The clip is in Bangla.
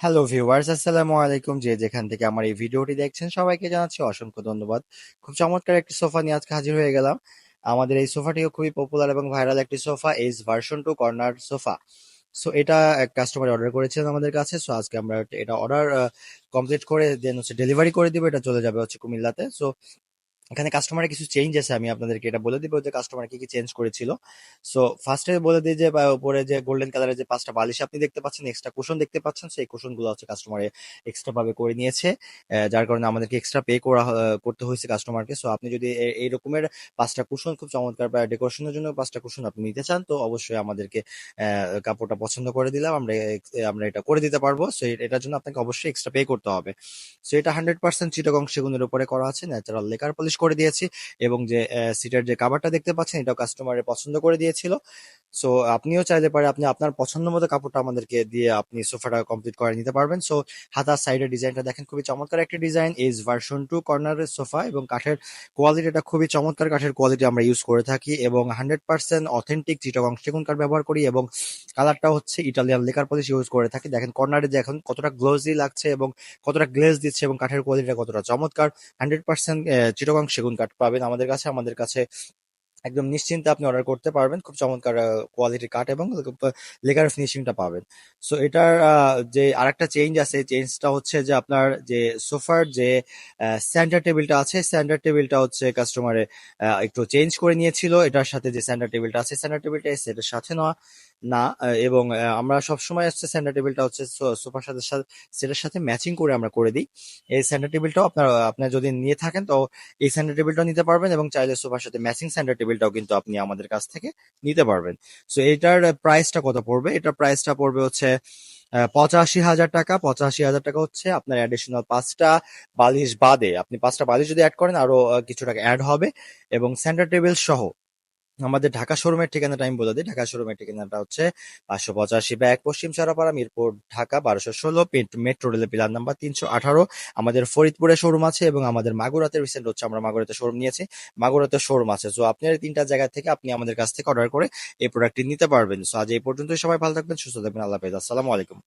হ্যালো ভিউয়ার্স আসসালামু আলাইকুম যে যেখান থেকে আমার এই ভিডিওটি দেখছেন, সবাইকে জানাচ্ছি অসংখ্য ধন্যবাদ। খুব চমৎকার একটি সোফা নিয়ে আজকে হাজির হয়ে গেলাম। আমাদের এই সোফাটিও খুবই পপুলার এবং ভাইরাল একটি sofa H version two corner sofa. So এটা এক কাস্টমার অর্ডার করেছিলেন আমাদের কাছে। সো আজকে আমরা এটা অর্ডার কমপ্লিট করে দেন হচ্ছে ডেলিভারি করে দিব। এটা চলে যাবে হচ্ছে কুমিল্লাতে। সো এখানে কাস্টমারের কিছু চেঞ্জ আছে, আমি আপনাদেরকে এটা বলে দিব যে কাস্টমার কি কি চেঞ্জ করেছিল। সো ফার্স্টে বলে দিই যে উপরে যে গোল্ডেন কালারের যে পাঁচটা বালিশ আপনি দেখতে পাচ্ছেন এক্সট্রা কুশন দেখতে পাচ্ছেন, সেই কুশনগুলো হচ্ছে কাস্টমারে এক্সট্রা ভাবে করে নিয়েছে যার কারণে আমাদেরকে এক্সট্রা পে করা করতে হয়েছে কাস্টমারকে সো আপনি যদি এই রকমের পাঁচটা কুশন খুব চমৎকার ডেকোরেশনের জন্য পাঁচটা কুশন আপনি নিতে চান, তো অবশ্যই আমাদেরকে কাপড়টা পছন্দ করে দিলাম, আমরা আমরা এটা করে দিতে পারব। সো এটার জন্য আপনাকে অবশ্যই এক্সট্রা পে করতে হবে। সো এটা হান্ড্রেড পার্সেন্ট চিটাগং সেগুনের উপরে করা আছে ন্যাচারাল লেকার পলিশ করে দিয়েছি এবং যে সিটের যে কাভারটা দেখতে পাচ্ছেন এটাও কাস্টমারের পছন্দ করে দিয়েছিল। সো আপনিও চাইলে পারে আপনি আপনার পছন্দ মতো কাপড়টা আমাদেরকে দিয়ে আপনি সোফাটা কমপ্লিট করে নিতে পারবেন। সো হাতার সাইডের ডিজাইনটা দেখেন, খুবই চমৎকার একটা ডিজাইন এজ ভার্সন টু কর্নারের সোফা এবং কাঠের কোয়ালিটিটা খুবই চমৎকার। কাঠের কোয়ালিটি আমরা ইউজ করে থাকি এবং হান্ড্রেড পার্সেন্ট অথেন্টিক চিটাগং সেগুন কাঠ ব্যবহার করি এবং কালারটা হচ্ছে ইটালিয়ান লেকার পলিশ ইউজ করে থাকি। দেখেন কর্নারে যে এখন কতটা গ্লোজি লাগছে এবং কতটা গ্লেজ দিচ্ছে এবং কাঠের কোয়ালিটিটা কতটা চমৎকার। হান্ড্রেড পার্সেন্ট চিটগাং সেগুন কাঠ পাবেন আমাদের কাছে। আমাদের কাছে একদম নিশ্চিন্তে আপনি অর্ডার করতে পারবেন। খুব চমৎকার কোয়ালিটির কাঠ এবং লেকার ফিনিশিংটা পাবেন। সো এটার যে আরেকটা চেঞ্জ আছে চেঞ্জটা হচ্ছে যে আপনার যে সোফার যে সেন্টার টেবিলটা আছে সেন্টার টেবিলটা হচ্ছে কাস্টমারে একটু চেঞ্জ করে নিয়েছিল। এটার সাথে যে সেন্টার টেবিলটা আছে সেন্টার টেবিলটা সেটার সাথে না না এবং আমরা সবসময় হচ্ছে সেন্টার টেবিলটা হচ্ছে সোফার সাথে সেটার সাথে ম্যাচিং করে আমরা করে দিই। এই সেন্টার টেবিলটাও আপনার আপনার যদি নিয়ে থাকেন, তো এই সেন্টার টেবিলটাও নিতে পারবেন এবং চাইলে সোফার সাথে ম্যাচিং সেন্টার টেবিলটাও কিন্তু আপনি আমাদের কাছ থেকে নিতে পারবেন। সো এটার প্রাইসটা কত পড়বে? এটার প্রাইসটা পড়বে হচ্ছে পঁচাশি হাজার টাকা। পঁচাশি হাজার টাকা হচ্ছে আপনার অ্যাডিশনাল পাঁচটা বালিশ বাদে। আপনি পাঁচটা বালিশ যদি অ্যাড করেন, আরও কিছু টাকা অ্যাড হবে। এবং সেন্টার টেবিল সহ আমাদের ঢাকা শোরুমের ঠিকানাটা আমি বলে দিই। ঢাকা শোরুমের ঠিকানাটা হচ্ছে পাঁচশো পঁচাশি ব্যাগ, পশ্চিম সারাপাড়া মিরপুর, ঢাকা, বারোশো ষোলো মেট্রো রেলের পিলার নাম্বার তিনশো আঠারো। আমাদের ফরিদপুরে শোরুম আছে এবং আমাদের মাগুরাতে রিসেন্ট হচ্ছে, আমরা মাগুরাতে শোরুম নিয়েছি। মাগুরাতে শোরুম আছে। সো আপনি এই তিনটা জায়গা থেকে আপনি আমাদের কাছ থেকে অর্ডার করে এই প্রোডাক্টটি নিতে পারবেন। সো আজ এই পর্যন্তই। সবাই ভালো থাকবেন, সুস্থ থাকবেন। আল্লাহ আসসালামু আলাইকুম।